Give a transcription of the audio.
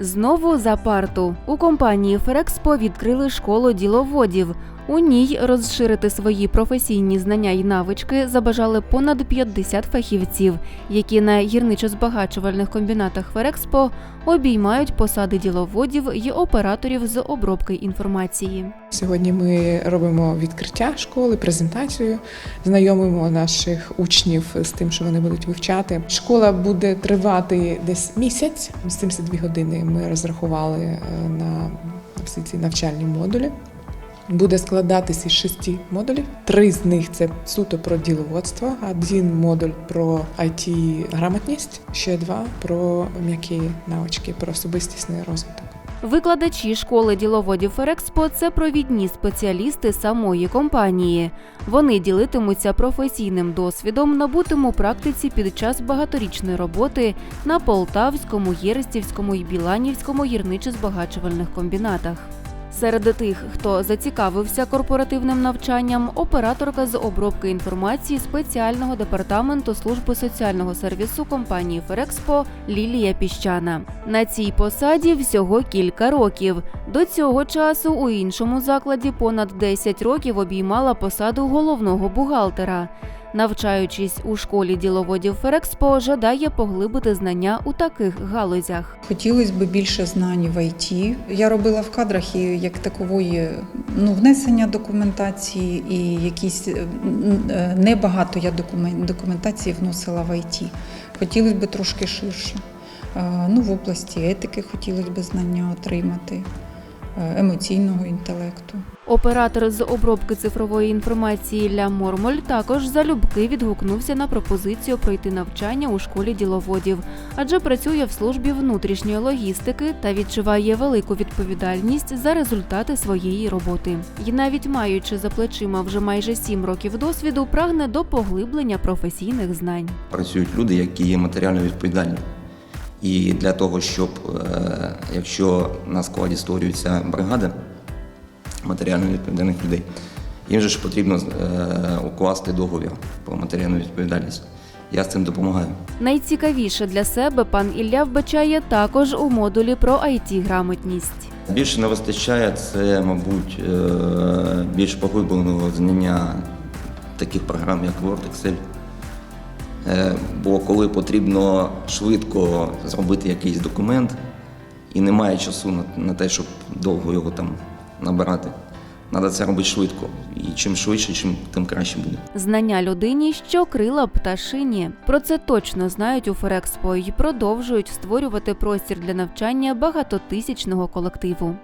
Знову за парту у компанії Ферекспо відкрили школу діловодів. У ній розширити свої професійні знання і навички забажали понад 50 фахівців, які на гірничо-збагачувальних комбінатах Ферекспо обіймають посади діловодів і операторів з обробки інформації. Сьогодні ми робимо відкриття школи, презентацію, знайомимо наших учнів з тим, що вони будуть вивчати. Школа буде тривати десь місяць. 72 години ми розрахували е, на всі ці навчальні модулі. Буде складатися із шести модулів. Три з них це суто про діловодство, один модуль про it грамотність, ще два про м'які навички, про особистісний розвиток. Викладачі школи діловодів Ферекспо це провідні спеціалісти самої компанії. Вони ділитимуться професійним досвідом, набутим у практиці під час багаторічної роботи на Полтавському, Єрестівському і Біланівському гірничо-збагачувальних комбінатах. Серед тих, хто зацікавився корпоративним навчанням, операторка з обробки інформації спеціального департаменту служби соціального сервісу компанії Ферекспо Лілія Піщана. На цій посаді всього кілька років. До цього часу у іншому закладі понад 10 років обіймала посаду головного бухгалтера. Навчаючись у школі діловодів Ферекспо, жадає поглибити знання у таких галузях. Хотілося б більше знань в ІТ. Я робила в кадрах і як такової ну, внесення документації і якісь е, е, небагато я докумен- документації вносила в ІТ. Хотілося б трошки ширше. Е, Ну, в області етики хотілося б знання отримати, емоційного інтелекту. Оператор з обробки цифрової інформації Ля Мормоль також залюбки відгукнувся на пропозицію пройти навчання у школі діловодів, адже працює в службі внутрішньої логістики та відчуває велику відповідальність за результати своєї роботи. І навіть маючи за плечима вже майже сім років досвіду, прагне до поглиблення професійних знань. працюють люди, які є матеріально відповідальні. І для того, щоб е, якщо на складі створюється бригада матеріально відповідальних людей, їм же ж потрібно е, укласти договір про матеріальну відповідальність. Я з цим допомагаю. Найцікавіше для себе пан Ілля вбачає також у модулі про it грамотність. Більше не вистачає це, мабуть, е, більш поглибленого знання таких програм, як Word, Excel. Е, Бо коли потрібно швидко зробити якийсь документ і немає часу на, те, щоб довго його там набирати, треба це робити швидко. І чим швидше, чим тим краще буде. Знання людині, що крила пташині. Про це точно знають у Ферекспо і продовжують створювати простір для навчання багатотисячного колективу.